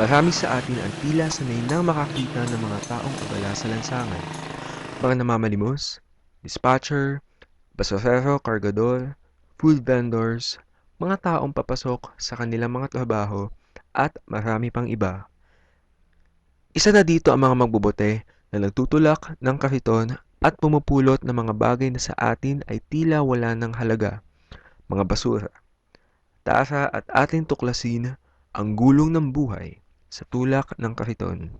Marami sa atin ang tila sanay nang makakita ng mga taong abala sa lansangan. Mga namamalimos, dispatcher, basurero, kargador, food vendors, mga taong papasok sa kanilang mga trabaho, at marami pang iba. Isa na dito ang mga magbubote na nagtutulak ng kariton at pumupulot ng mga bagay na sa atin ay tila wala ng halaga, mga basura. Tara at ating tuklasin ang gulong ng buhay sa tulak ng kariton.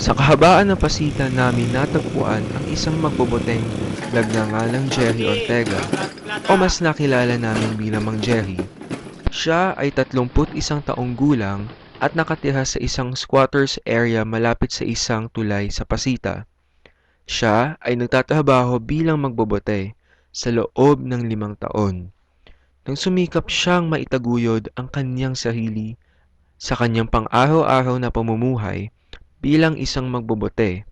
Sa kahabaan ng pasita namin natagpuan ang isang magboboteng nagngangalang Jerry Ortega o mas nakilala namin bilang Mang Jerry. Siya ay 31 taong gulang at nakatira sa isang squatters area malapit sa isang tulay sa Pasita. Siya ay nagtatrabaho bilang magbobote sa loob ng limang taon. Nang sumikap siyang maitaguyod ang kanyang sarili sa kanyang pang-araw-araw na pamumuhay bilang isang magbobote.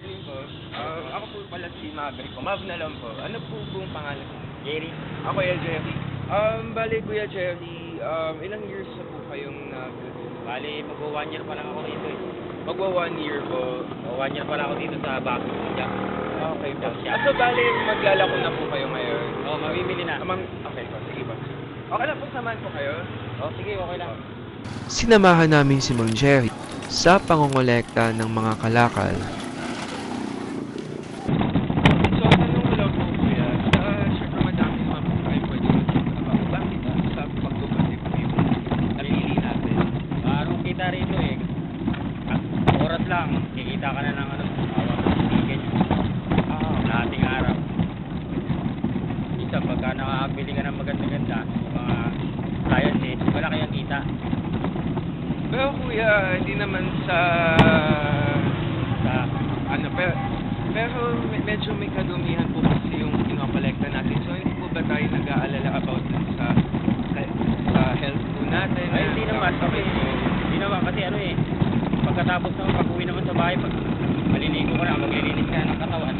Uh, ako po pala si Maverick. Mav na lang po. Ano po pong pangalan? Jerry, Ako Kuya Jerry. Um, bali Kuya Jerry, um, ilang years na po kayong nag... bali mag one year pa lang ako dito eh. Magwa one year po. O, one year pa lang ako dito sa bago. Jack. Okay po. Ah, so bali maglalako na po kayo ngayon. O, mamimili na. Ma'am, okay po. Sige po. Okay na po samahan po kayo. O, sige, okay lang. Sinamahan namin si Mang Jerry sa pangongolekta ng mga kalakal. So, tanong ko lang po Kuya, sa syempre madami naman po kayo pwede magtrabaho. Bakit ah, sa pagbabati po yung napili natin? Parang kita rito eh. At oras lang, kikita ka na ng ano, awang kaibigan nyo. Ah, Lahating araw. Minsan, pagka nakakabili ka ng maganda-ganda, mga clients eh, wala kayang kita. Pero kuya, hindi naman sa... Sa, Ano, pero, pero me- medyo may kadumihan po kasi yung kinokolekta natin. So, hindi po ba tayo nag-aalala about sa, sa health po natin? ay, hindi naman. Kasi, hindi naman. Kasi ano eh, pagkatapos naman sa bahay, pag maliligo ka na, maglilinis ka ng katawan.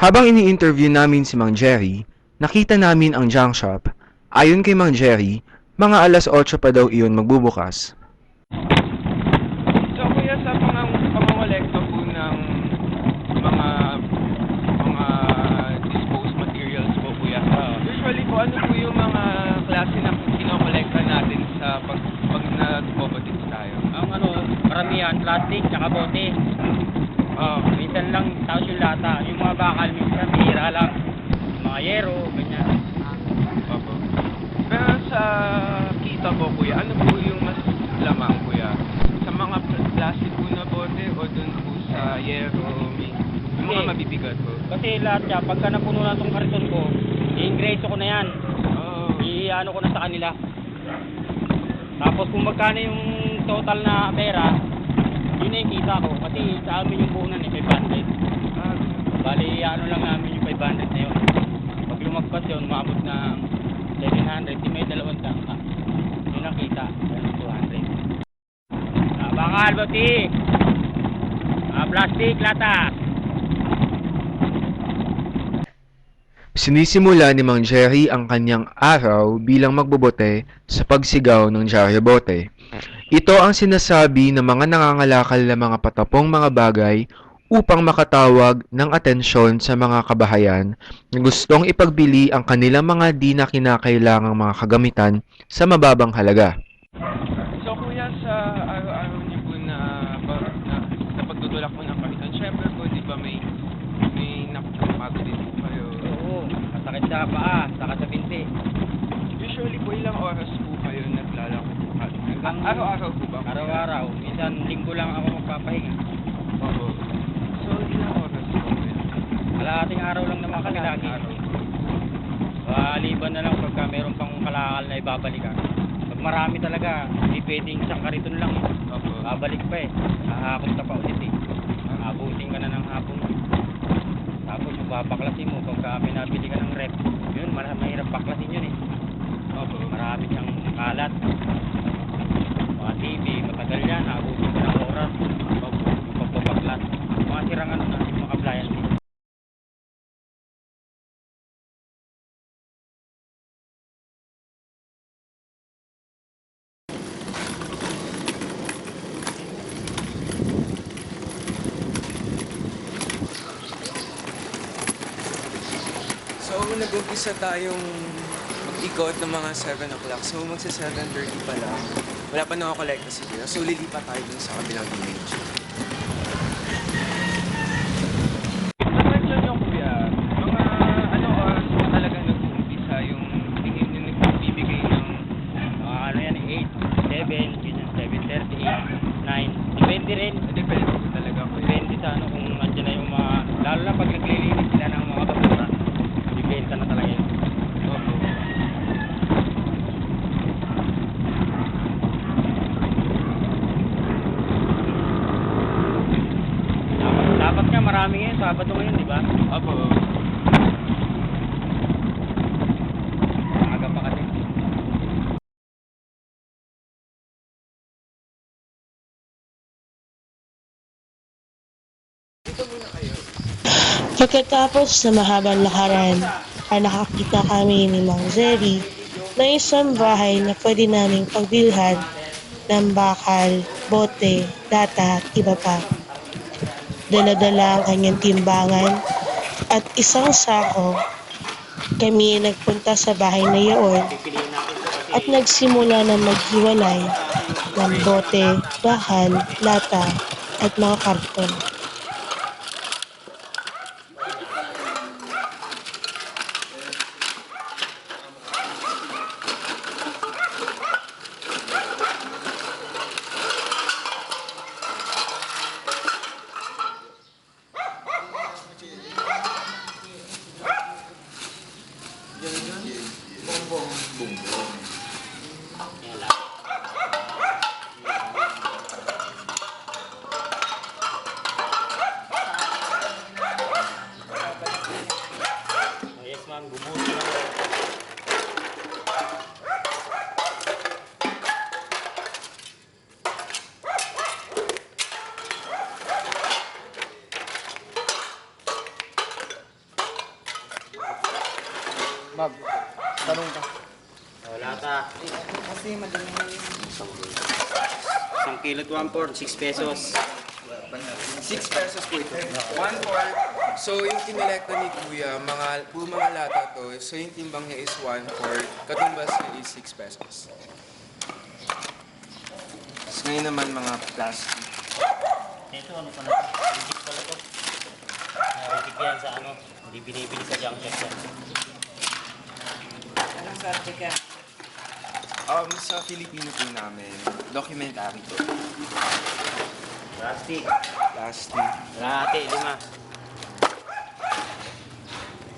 Habang ini-interview namin si Mang Jerry, nakita namin ang junk shop. Ayon kay Mang Jerry, mga alas 8 pa daw iyon magbubukas. So, kuya, sa pang pangongolekta po ng mga mga disposed materials po, kuya. Usually po, ano po yung mga klase na kinokolekta natin sa pag, pag nag-bobotics tayo? Ang karamihan, plastic, tsaka bote. Oh, Minsan lang, tapos yung lata. Yung mga bakal, minsan, bihira lang. Yung mga yero, ganyan. opo. Pero sa kita po, kuya, ano po yung mas lamang, kuya? Sa mga pl- plastic po na bote o dun po sa yero, may, yung mga Hindi. mabibigat po? Kasi lahat siya, pagka napuno na itong kariton ko, i-ingreso ko na yan. Oh, I-ano ko na sa kanila. Tapos kung magkano yung total na pera, yun na yung kita ko. Kasi sa amin yung puhunan eh, 500. ah, Bali, ano lang namin yung 500 na yun. Pag lumagpas yun, maabot ng 700, di may dalawang tangka. Yun ang kita, yung 200. Ah, bakal, bati! Ah, plastic, lata! Sinisimula ni Mang Jerry ang kanyang araw bilang magbobote sa pagsigaw ng Jaryo Bote. Ito ang sinasabi ng mga nangangalakal na mga patapong mga bagay upang makatawag ng atensyon sa mga kabahayan na gustong ipagbili ang kanilang mga di na kinakailangang mga kagamitan sa mababang halaga. So kuya, sa araw-araw niyo po na, pa, na sa pagtutulak mo ng kariton, syempre po, di ba may may nakapagod din po kayo. Oo, masakit sa paa, saka sa binti. Usually po, ilang oras po kayo naglalako po? Hanggang- araw-araw po ba? Araw-araw, minsan linggo lang ako magpapahinga. Oo. So, ilang oras po kuya? Kalahating araw lang naman kami lagi. Araw po. Maliban na lang pagka meron pang kalakal na ibabalikan. Pag marami talaga, hindi pwedeng isang kariton lang. eh. Opo. Babalik pa eh. Hahakot ka pa ulit eh. Abutin ka na ng hapon. Tapos babaklasin mo, pagka pinabili ka ng rep, yun, marami mahirap baklasin yun eh. Opo. Marami siyang kalat. Mga TV, matagal yan, abutin ka ng oras. Opo. Yung pagbabaklas. Mga sirang ano na, yung mga appliances. So, nag-umpisa tayong mag-ikot ng mga 7 o'clock. So, magsa 7.30 pa lang. Wala pa nakakolekta si Kuya. So, lilipat tayo dun sa kabilang mga ano na ng Mga ano yan, 8, 7, ganyan, 7.30, 8, 9. Depende rin. depende talaga kuya. Depende sa ano kung andyan na yung mga, lalo na pag naglilinis sila ng mga basura, bibenta na talaga yun. Opo. Dapat, dapat nga marami ngayon, Sabado ngayon, di ba? Opo. Aga pa kasi. Pagkatapos ng mahabang lakaran, ay nakakita kami ni Mang Zeri na isang bahay na pwede naming pagbilhan ng bakal, bote, data at iba pa. Dala-dala ang kanyang timbangan at isang sako. Kami ay nagpunta sa bahay na iyon at nagsimula na maghiwalay ng bote, bakal, lata at mga karton. Oh, yes ma'am, bubuti lang. Bob, tanong ka. Oh, lata. Kasi madami Isang kilo at one port, 6 pesos. 6 pesos po ito. 1 fourth. So, yung kinolekta ni Kuya, mga, puro mga lata to. So, yung timbang niya is 1 fourth. Katumbas niya is 6 pesos. So, ngayon naman mga plastic. Ito ano pala to? Rigid pala to. Ah, Rigid yan sa ano, hindi binibili sa junk shop yan. Um, sa Filipino po namin, documentary to. Plastic. Plastic. Kalahati, lima.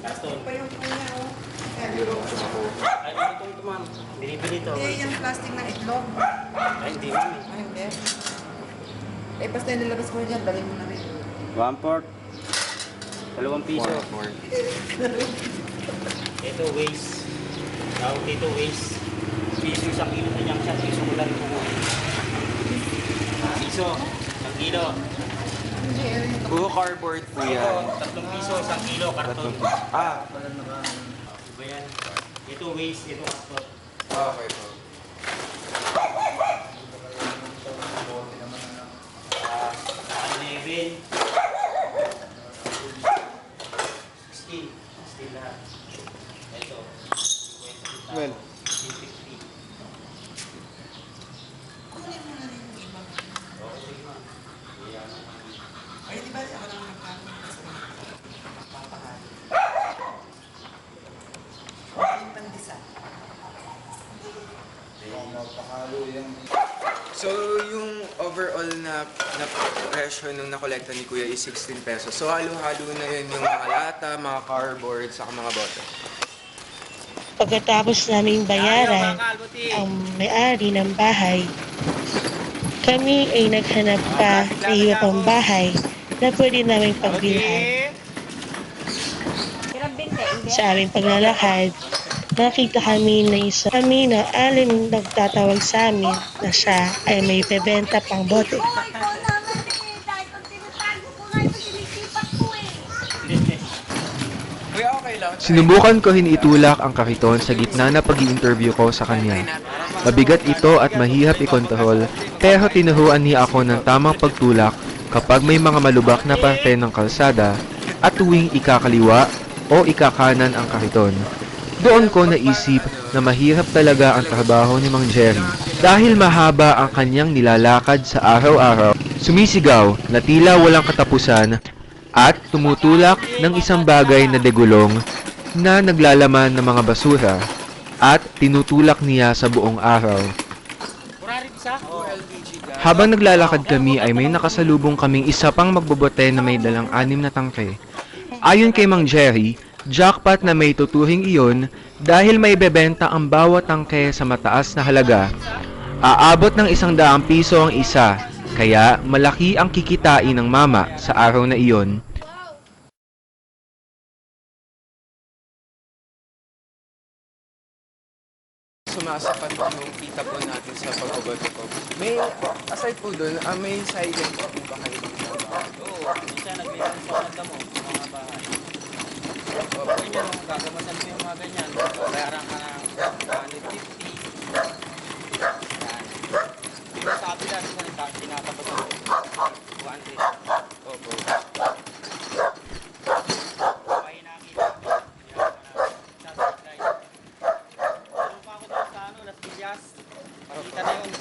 Karton. pa yung kanya, oh. Ay, ito ito ma'am. Binibili to. Eh, yung plastic ng itlog. Ay, hindi ma'am. eh. Ay, hindi. Eh, basta nilabas mo dyan, dali mo na rin. One port. Dalawang piso. One fourth. Ito, waste. Tawag dito, waste. Piso isang kilo sa junk shop. Piso ko lang ito. Piso. Isang kilo. Puro cardboard po yan. tatlong piso, isang kilo, karton. Ah, Iba yan. Ito, waste. Ito, karton. okay po. Ah, 11. 16. 16 lahat. Ito. 20. Well, 50. Ay, di ba? Ako lang nagkano. Papahal. Yung pandisa. So, yung overall na, na presyo nung nakolekta ni Kuya is 16 pesos. So, halo-halo na yun yung mga lata, mga cardboard, saka mga bottle. Pagkatapos naming bayaran ang may-ari ng bahay, kami ay naghanap pa ng iba pang bahay na pwede naming pagbilhan. Sa aming paglalakad, nakita kami na isa kami na alin nagtatawag sa amin na siya ay may bebenta pang bote. Oo, ikaw naman eh. Dahil pag tinatago ko nga ito, sinisipat ko eh. Kuya, okay lang. Sinubukan ko hinitulak ang kariton sa gitna na pag interview ko sa kanya. Mabigat ito at mahihap ikontrol, pero tinuruan niya ako ng tamang pagtulak kapag may mga malubak na parte ng kalsada at tuwing ikakaliwa o ikakanan ang kariton. Doon ko naisip na mahirap talaga ang trabaho ni Mang Jerry dahil mahaba ang kanyang nilalakad sa araw-araw. Sumisigaw na tila walang katapusan at tumutulak ng isang bagay na degulong na naglalaman ng mga basura at tinutulak niya sa buong araw. Habang naglalakad kami ay may nakasalubong kaming isa pang magbobote na may dalang anim na tangke. Ayon kay Mang Jerry, jackpot na may tuturing iyon dahil may bebenta ang bawat tangke sa mataas na halaga. Aabot ng isang daang piso ang isa, kaya malaki ang kikitain ng mama sa araw na iyon. Sumasapat yung kita po natin sa pagbabato ko. May, aside po doon, ah, may silent po ba kayo? Oo, minsan nagbibigay sa kanta mo, sa mga bahay. O, pwede nyo, gagamasan mo yung mga ganyan. Bayaran ka ng 150. Yan. Yung sa kabila, minsan, tinatapos mo. 200. Opo. Bahay nakita. Yan, sasablay. Meron pa ako doon sa ano, Las Villas. Pakita na yun.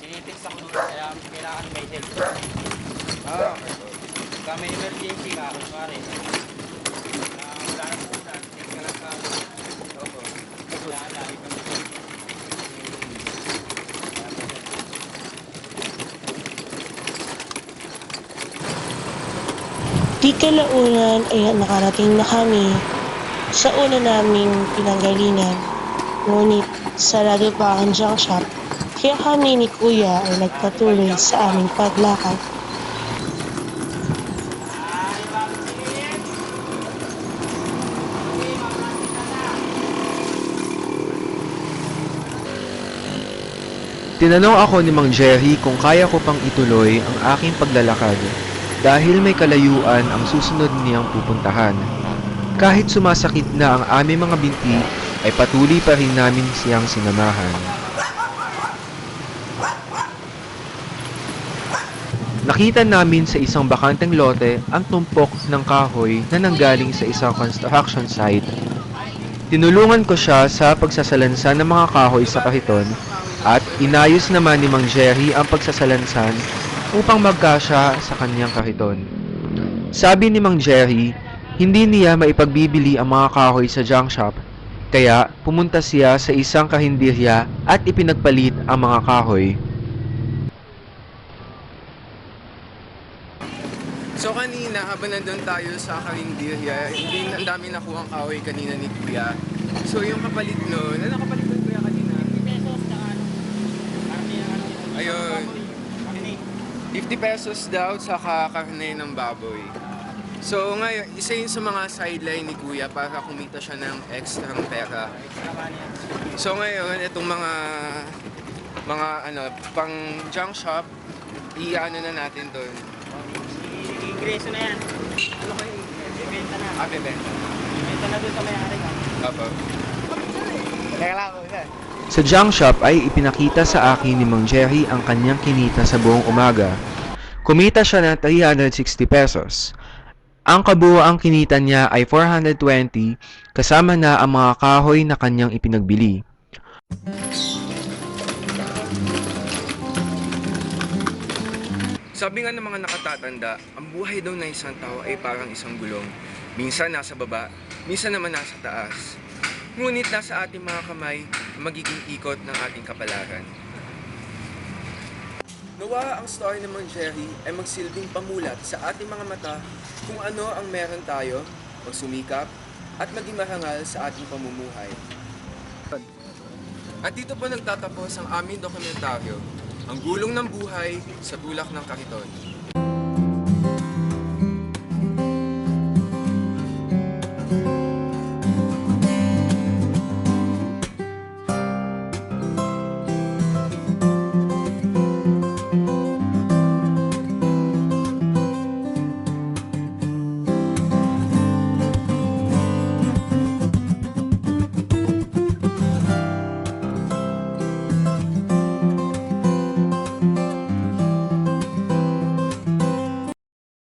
Tinitext ako doon, kaya kailangan may help. Ah, okay po. Pagka may emergency ka, kunwari, na wala na punan, check ka lang ka. Opo. Kaya lagi kang Di kalaunan ay nakarating na kami sa una naming pinanggalingan. Ngunit sarado pa ang junk shop, kaya kami ni Kuya ay nagpatuloy sa aming paglakad. Tinanong ako ni Mang Jerry kung kaya ko pang ituloy ang aking paglalakad dahil may kalayuan ang susunod niyang pupuntahan. Kahit sumasakit na ang aming mga binti, ay patuloy pa rin namin siyang sinamahan. Nakita namin sa isang bakanteng lote ang tumpok ng kahoy na nanggaling sa isang construction site. Tinulungan ko siya sa pagsasalansan ng mga kahoy sa kariton at inayos naman ni Mang Jerry ang pagsasalansan upang magkasya sa kanyang kariton. Sabi ni Mang Jerry, hindi niya maipagbibili ang mga kahoy sa junk shop, kaya pumunta siya sa isang kahinderya at ipinagpalit ang mga kahoy. So kanina, habang nandun tayo sa Karindirya, hindi ang dami nakuha ang kahoy kanina ni Kuya. So yung kapalit nun, ano kapalit nun Kuya kanina? pesos na ano. Karne ng ano. Ayun. Karne. 50 pesos daw sa karne ng baboy. So ngayon, isa yun sa mga sideline ni Kuya para kumita siya ng extra pera. So ngayon, itong mga mga ano, pang junk shop, i-ano na natin doon. I-ingreso na yan. Ano ko ibenta na. Ah, bebenta. Ibenta na doon sa may-ari ka. Apo. Teka lang ako isa. Sa junk shop ay ipinakita sa akin ni Mang Jerry ang kanyang kinita sa buong umaga. Kumita siya ng 360 pesos. Ang kabuoang kinita niya ay 420 kasama na ang mga kahoy na kanyang ipinagbili. Sabi nga ng mga nakatatanda, ang buhay daw ng isang tao ay parang isang gulong. Minsan nasa baba, minsan naman nasa taas. Ngunit nasa ating mga kamay ang magiging ikot ng ating kapalaran. Nawa ang story ng Mang Jerry ay magsilbing pamulat sa ating mga mata kung ano ang meron tayo, magsumikap, at maging marangal sa ating pamumuhay. At dito po nagtatapos ang aming dokumentaryo, Ang Gulong ng Buhay sa Tulak ng Kariton.